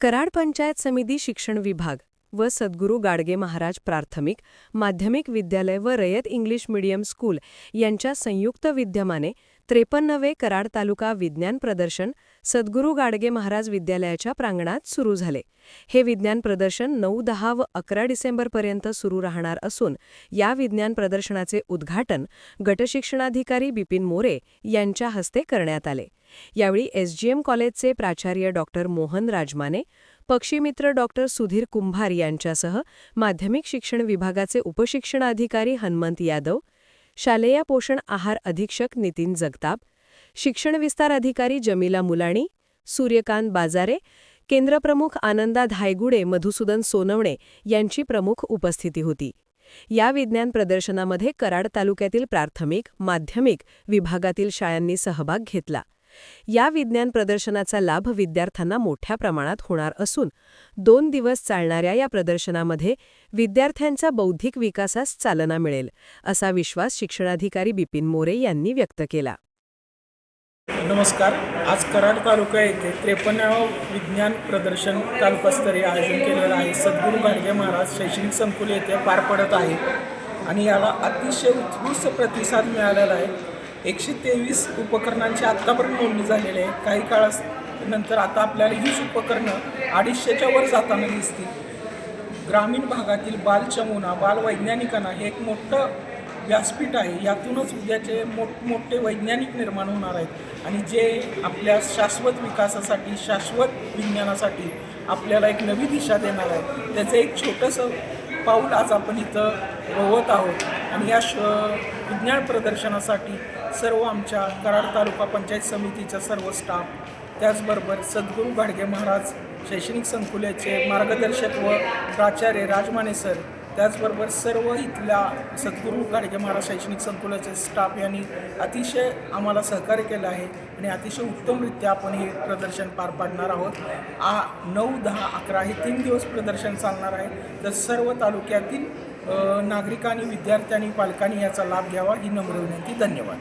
कराड पंचायत समिती शिक्षण विभाग. व सद्गुरू गाडगे महाराज प्राथमिक माध्यमिक विद्यालय व रयत इंग्लिश मीडियम स्कूल यांच्या संयुक्त विद्यमाने त्रेपन्नवे कराड तालुका विज्ञान प्रदर्शन सद्गुरू गाडगे महाराज विद्यालयाच्या प्रांगणात सुरू झाले. हे विज्ञान प्रदर्शन नऊ दहा व अकरा डिसेंबरपर्यंत सुरू राहणार असून या विज्ञान प्रदर्शनाचे उद्घाटन गटशिक्षणाधिकारी बिपिन मोरे यांच्या हस्ते करण्यात आले. यावेळी एसजीएम कॉलेजचे प्राचार्य डॉक्टर मोहन राजमाने पक्षीमित्र डॉक्टर सुधीर कुंभार यांच्यासह माध्यमिक शिक्षण विभागाचे उपशिक्षण अधिकारी हनुमंत यादव शालेय पोषण आहार अधीक्षक नितीन जगताप शिक्षण विस्तार अधिकारी जमीला मुलाणी सूर्यकांत बाजारे केंद्रप्रमुख आनंदा धायगुडे मधुसूदन सोनवणे यांची प्रमुख उपस्थिती होती. या विज्ञान प्रदर्शनामध्ये कराड तालुक्यातील प्राथमिक माध्यमिक विभागातील शाळांनी सहभाग घेतला. या विज्ञान प्रदर्शनाचा लाभ विद्यार्थ्यांना मोठ्या प्रमाणात होणार असून दोन दिवस चालणाऱ्या या प्रदर्शनामध्ये विद्यार्थ्यांच्या बौद्धिक विकासास चालना मिळेल असा विश्वास शिक्षणाधिकारी बिपिन मोरे यांनी व्यक्त केला. नमस्कार. आज कराड तालुका येथे त्रेपन्नावं विज्ञान प्रदर्शन तालुकास्तरीय आयोजन केलेलं आहे. सद्गुरू गाडगे महाराज शैक्षणिक संकुल येथे पार पडत आहे. आणि याला अतिशय उत्कृष्ट प्रतिसाद मिळालेला आहे. एकशे तेवीस उपकरणांची आत्तापर्यंत नोंदणी झालेली आहे. काही काळानंतर आता आपल्याला हीच उपकरणं अडीचशेच्या वर जाताना दिसतील. ग्रामीण भागातील बालचमुना बालवैज्ञानिकांना हे एक मोठं व्यासपीठ आहे. यातूनच उद्याचे मोठमोठे वैज्ञानिक निर्माण होणार आहेत. आणि जे आपल्या शाश्वत विकासासाठी शाश्वत विज्ञानासाठी आपल्याला एक नवी दिशा देणार आहे त्याचं एक छोटंसं पाऊल आज आपण इथं रोवत आहोत. आणि या श विज्ञान प्रदर्शनासाठी सर्व आमच्या कराड तालुका पंचायत समितीचा सर्व स्टाफ त्याचबरोबर सद्गुरू गाडगे महाराज शैक्षणिक संकुलाचे मार्गदर्शक व प्राचार्य राजमाने सर त्याचबरोबर सर्व इथल्या सद्गुरू गाडगे महाराज शैक्षणिक संकुलाचे स्टाफ यांनी अतिशय आम्हाला सहकार्य केलं आहे आणि अतिशय उत्तमरित्या आपण हे प्रदर्शन पार पाडणार आहोत. आ नऊ दहा अकरा हे तीन दिवस प्रदर्शन चालणार आहे. तर सर्व तालुक्यातील नागरिकांनी विद्यार्थ्यांनी पालकांनी याचा लाभ घ्यावा ही नम्र विनंती. धन्यवाद.